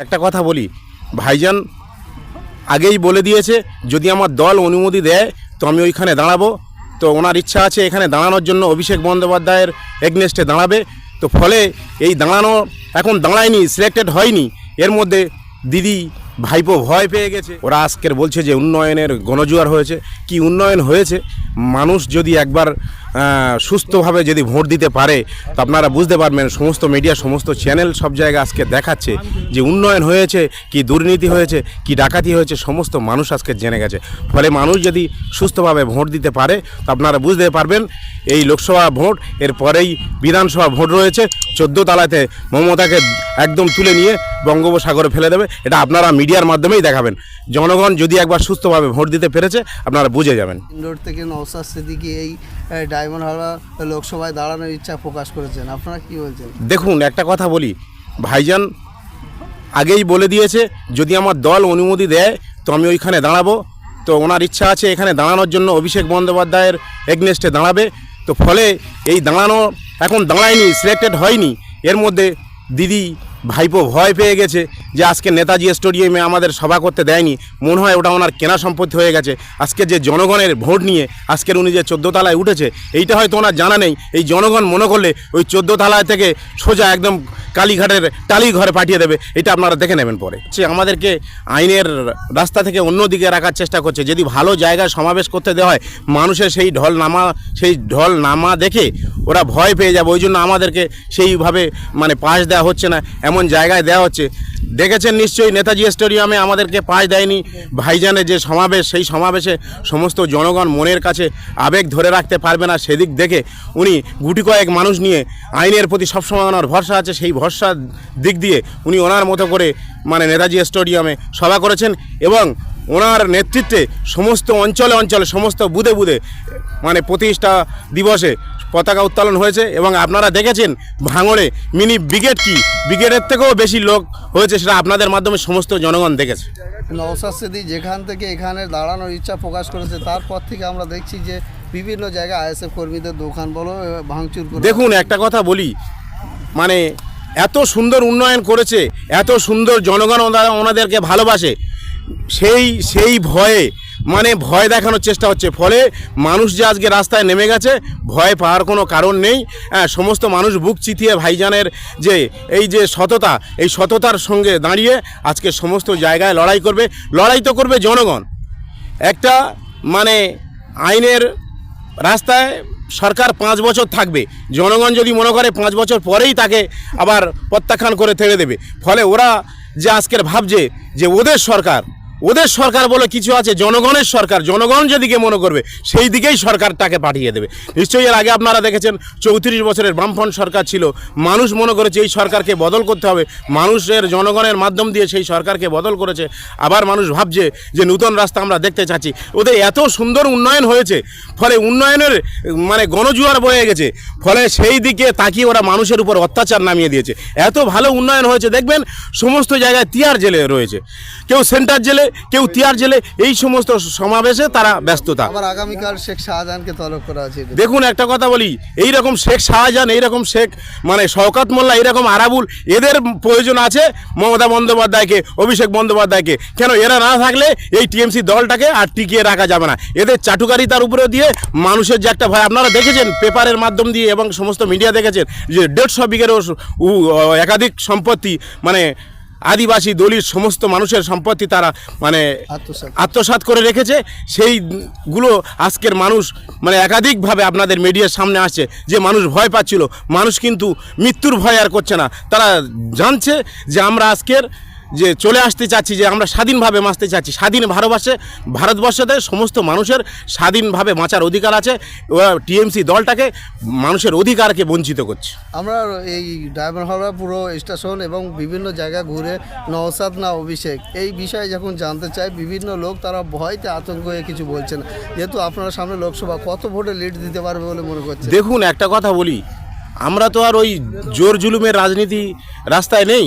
একটা কথা বলি, ভাইজান আগেই বলে দিয়েছে, যদি আমার দল অনুমতি দেয়, তো আমি ওইখানে দাঁড়াবো। তো ওনার ইচ্ছা আছে এখানে দাঁড়ানোর জন্য অভিষেক বন্দ্যোপাধ্যায়ের এগনেস্টে দাঁড়াবে। তো ফলে এই দাঁড়ানো এখন দাঁড়ায়নি সিলেক্টেড হয়নি। এর মধ্যে দিদি ভাইপো ভয় পেয়ে গেছে। ওরা আজকের বলছে যে উন্নয়নের গণজোয়ার হয়েছে। কি উন্নয়ন হয়েছে? মানুষ যদি একবার সুস্থভাবে যদি ভোট দিতে পারে, তো আপনারা বুঝতে পারবেন, সমস্ত মিডিয়া সমস্ত চ্যানেল সব জায়গায় আজকে দেখাচ্ছে যে উন্নয়ন হয়েছে, কি দুর্নীতি হয়েছে, কি ডাকাতি হয়েছে, সমস্ত মানুষ আজকে জেনে গেছে। ফলে মানুষ যদি সুস্থভাবে ভোট দিতে পারে, তো আপনারা বুঝতে পারবেন, এই লোকসভা ভোট, এর পরেই বিধানসভা ভোট রয়েছে, চোদ্দ তালাতে মমতাকে একদম তুলে নিয়ে বঙ্গোপসাগরে ফেলে দেবে, এটা আপনারা মিডিয়ার মাধ্যমেই দেখাবেন। জনগণ যদি একবার সুস্থভাবে ভোট দিতে পেরেছে, আপনারা বুঝে যাবেন। থেকে নওসাদ সিদ্দিকি এই ডায়মন্ড হারবার লোকসভায় দাঁড়ানোর ইচ্ছা প্রকাশ করেছেন। আপনারা কি বলছেন? দেখুন, একটা কথা বলি। ভাইজান আগেই বলে দিয়েছে, যদি আমার দল অনুমতি দেয়, তো আমি ওইখানে দাঁড়াবো। তো ওনার ইচ্ছা আছে এখানে দাঁড়ানোর জন্য অভিষেক বন্দ্যোপাধ্যায়ের এগনেস্টে দাঁড়াবে। তো ফলে এই দাঁড়ানো এখন দাঁড়ায়নি, সিলেক্টেড হয়নি। এর মধ্যে দিদি ভাইপো ভয় পেয়ে গেছে যে আজকে নেতাজি স্টেডিয়ামে আমাদের সভা করতে দেয়নি। মনে হয় ওটা ওনার কেনা সম্পত্তি হয়ে গেছে। আজকে যে জনগণের ভোট নিয়ে আজকের উনি যে তলায় উঠেছে, এইটা হয়তো ওনার জানা নেই। এই জনগণ মনে করলে ওই তলায় থেকে সোজা একদম কালীঘাটের টালি ঘরে পাঠিয়ে দেবে। এটা আপনারা দেখে নেবেন পরে। সে আমাদেরকে আইনের রাস্তা থেকে অন্যদিকে রাখার চেষ্টা করছে। যদি ভালো জায়গায় সমাবেশ করতে দেওয়া হয়, মানুষের সেই ঢল নামা সেই ঢল নামা দেখে ওরা ভয় পেয়ে যাবে, ওই জন্য আমাদেরকে সেইভাবে মানে পাশ দেওয়া হচ্ছে না, এমন জায়গায় দেওয়া হচ্ছে। দেখেছেন নিশ্চয়ই নেতাজি স্টেডিয়ামে আমাদেরকে পাশ দেয়নি, ভাইজানের যে সমাবেশ, সেই সমাবেশে সমস্ত জনগণ মনের কাছে আবেগ ধরে রাখতে পারবে না, সেদিক দেখে উনি গুটি কয়েক মানুষ নিয়ে আইনের প্রতি সবসময় ওনার ভরসা আছে, সেই ভরসার দিক দিয়ে উনি ওনার মতো করে মানে নেতাজি স্টেডিয়ামে সভা করেছেন এবং ওনার নেতৃত্বে সমস্ত অঞ্চলে অঞ্চলে সমস্ত বুধে বুধে মানে প্রতিষ্ঠা দিবসে পতাকা উত্তোলন হয়েছে এবং আপনারা দেখেছেন ভাঙড়ে মিনি ব্রিগেড কি? ব্রিগেডের থেকেও বেশি লোক হয়েছে সেটা আপনাদের মাধ্যমে সমস্ত জনগণ দেখেছে। নওসাদ যেখান থেকে এখানে দাঁড়ানোর ইচ্ছা প্রকাশ করেছে তারপর থেকে আমরা দেখছি যে বিভিন্ন জায়গায় আইএসএফ কর্মীদের দোকান বলো ভাঙচুর দেখুন একটা কথা বলি মানে এত সুন্দর উন্নয়ন করেছে এত সুন্দর জনগণ ওনারা ওনাদেরকে ভালোবাসে সেই সেই ভয়ে মানে ভয় দেখানোর চেষ্টা হচ্ছে। ফলে মানুষ যে আজকে রাস্তায় নেমে গেছে, ভয় পাওয়ার কোনো কারণ নেই। সমস্ত মানুষ বুক চিতিয়ে ভাইজানের যে, এই যে সততা, এই সততার সঙ্গে দাঁড়িয়ে আজকে সমস্ত জায়গায় লড়াই করবে। লড়াই তো করবে জনগণ। একটা মানে আইনের রাস্তায় সরকার পাঁচ বছর থাকবে। জনগণ যদি মনে করে পাঁচ বছর পরেই তাকে আবার প্রত্যাখ্যান করে ছেড়ে দেবে। ফলে ওরা যে আজকের ভাবছে যে ওদের সরকার ওদের সরকার বলে কিছু আছে, জনগণের সরকার, জনগণ যেদিকে মনে করবে সেই দিকেই সরকারটাকে পাঠিয়ে দেবে। নিশ্চয়ই এর আগে আপনারা দেখেছেন, চৌত্রিশ বছরের বামফ্রন্ট সরকার ছিল। মানুষ মনে করেছে এই সরকারকে বদল করতে হবে। মানুষের জনগণের মাধ্যম দিয়ে সেই সরকারকে বদল করেছে। আবার মানুষ ভাবছে যে নূতন রাস্তা আমরা দেখতে চাচ্ছি। ওদের এত সুন্দর উন্নয়ন হয়েছে, ফলে উন্নয়নের মানে গণজোয়ার বয়ে গেছে। ফলে সেই দিকে তাকিয়ে ওরা মানুষের উপর অত্যাচার নামিয়ে দিয়েছে। এত ভালো উন্নয়ন হয়েছে, দেখবেন, সমস্ত জায়গায় তিয়ার জেলে রয়েছে। কেউ সেন্টার জেলে কেউ তিয়ার জেলে এই সমস্ত সমাবেশে তারা ব্যস্ততা। আবার আগামীকাল শেখ শাহজাহানকে তলব করা আছে। দেখুন একটা কথা বলি এই রকম শেখ শাহজাহান এইরকম শেখ মানে শওকাত মোল্লা এইরকম আরাবুল এদের প্রয়োজন আছে মমতা বন্দ্যোপাধ্যায়কে অভিষেক বন্দ্যোপাধ্যায়কে। কেন এরা না থাকলে এই টিএমসি দলটাকে আর টিকিয়ে রাখা যাবে না। এদের চাটুকারিতার উপরে দিয়ে মানুষের যে একটা ভয় আপনারা দেখেছেন পেপারের মাধ্যম দিয়ে এবং সমস্ত মিডিয়া দেখেছেন যে দেড়শো বিঘেরও একাধিক সম্পত্তি মানে আদিবাসী দলিত সমস্ত মানুষের সম্পত্তি তারা মানে। আত্মসাৎ। করে রেখেছে। সেইগুলো আজকের মানুষ মানে একাধিকভাবে আপনাদের মিডিয়ার সামনে আসছে যে মানুষ ভয় পাচ্ছিল। মানুষ কিন্তু মৃত্যুর ভয় আর করছে না। তারা জানছে যে আমরা আজকের যে চলে আসতে চাচ্ছি যে আমরা স্বাধীনভাবে বাঁচতে চাচ্ছি স্বাধীন ভারতবর্ষে ভারতবর্ষতে সমস্ত মানুষের স্বাধীনভাবে বাঁচার অধিকার আছে টিএমসি দলটাকে মানুষের অধিকারকে বঞ্চিত করছে। আমরা এই ডায়মন্ড হারবার পুরো স্টেশন এবং বিভিন্ন জায়গা ঘুরে নওসাদ না অভিষেক এই বিষয়ে যখন জানতে চাই বিভিন্ন লোক তারা ভয়তে আতঙ্ক হয়ে কিছু বলছে না যেহেতু আপনারা সামনে লোকসভা কত ভোটে লিড দিতে পারবে বলে মনে করছে দেখুন একটা কথা বলি আমরা তো আর ওই জোর জুলুমের রাজনীতি রাস্তায় নেই।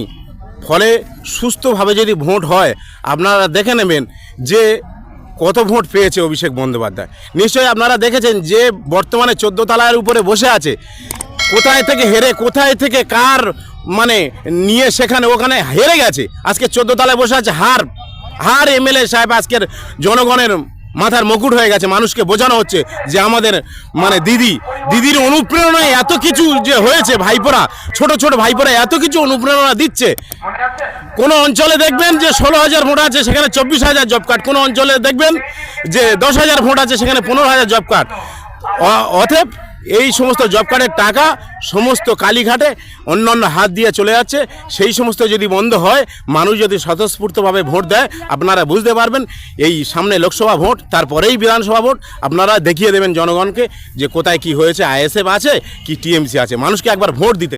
ফলে সুস্থভাবে যদি ভোট হয়, আপনারা দেখে নেবেন যে কত ভোট পেয়েছে অভিষেক বন্দ্যোপাধ্যায়। নিশ্চয়ই আপনারা দেখেছেন যে বর্তমানে চোদ্দ তালার উপরে বসে আছে। কোথায় থেকে হেরে, কোথায় থেকে কার মানে নিয়ে সেখানে ওখানে হেরে গেছে? আজকে চোদ্দ তলায় বসে আছে হার হার এমএলএ সাহেব আজকের জনগণের মাথার মুকুট হয়ে গেছে, মানুষকে বোঝানো হচ্ছে যে আমাদের মানে দিদি, দিদির অনুপ্রেরণায় এত কিছু যে হয়েছে ভাইপোরা, ছোট ছোট ভাইপোরা এত কিছু অনুপ্রেরণা দিচ্ছে। কোনো অঞ্চলে দেখবেন যে ষোলো হাজার ভোট আছে, সেখানে চব্বিশ হাজার জব কার্ড। কোনো অঞ্চলে দেখবেন যে দশ হাজার ভোট আছে, সেখানে পনেরো হাজার জব কার্ড। অথেব এই সমস্ত জব কার্ডের টাকা সমস্ত কালীঘাটে অন্য অন্য হাত দিয়ে চলে যাচ্ছে। সেই সমস্ত যদি বন্ধ হয়, মানুষ যদি স্বতঃস্ফূর্তভাবে ভোট দেয়, আপনারা বুঝতে পারবেন, এই সামনে লোকসভা ভোট, তারপরেই বিধানসভা ভোট, আপনারা দেখিয়ে দেবেন জনগণকে যে কোথায় কি হয়েছে, আইএসএফ আছে কি টিএমসি আছে। মানুষকে একবার ভোট দিতে